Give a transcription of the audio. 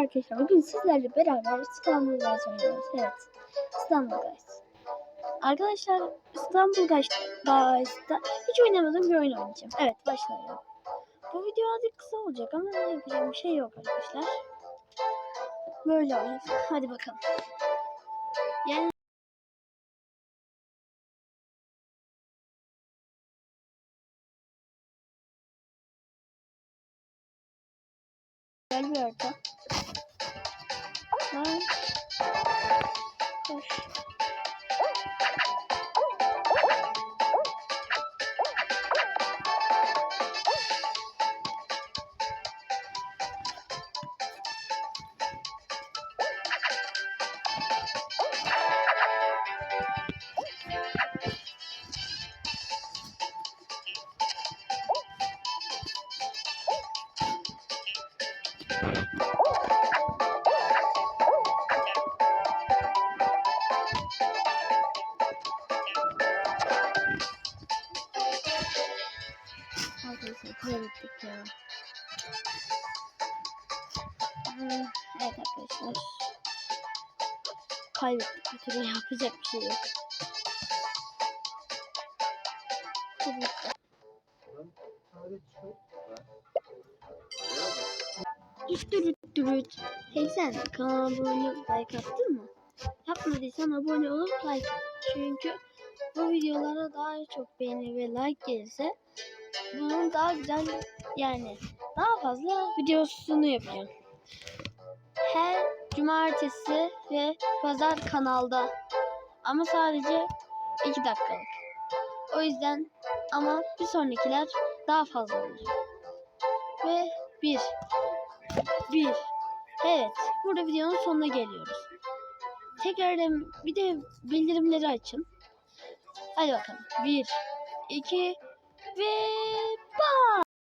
arkadaşlar. Bugün sizlerle beraber İstanbul Guys oynuyoruz. Evet. İstanbul Guys. Arkadaşlar İstanbul Guys Guys'ta hiç oynamadığım bir oyun oynayacağım. Evet başlayalım. Bu video azıcık kısa olacak ama yapacak bir şey yok arkadaşlar. Böyle oyun. Hadi bakalım. Yani Güzel bir harita. Lan. Koş. Arkadaşlar kaybettik ya. Evet arkadaşlar. Kaybettik bir türlü yapacak bir şey yok. Düt dürüt. Hey sen kanala abone like attın mı? Yapmadıysan abone olup like at. Çünkü bu videolara daha çok beğeni ve like gelirse bunun daha güzel yani daha fazla videosunu yapacağım. Her cumartesi ve pazar kanalda ama sadece 2 dakikalık. O yüzden ama bir sonrakiler daha fazla olacak. Ve bir. Bir. Evet. Burada videonun sonuna geliyoruz. Tekrardan bir de bildirimleri açın. Hadi bakalım. Bir, iki ve bye.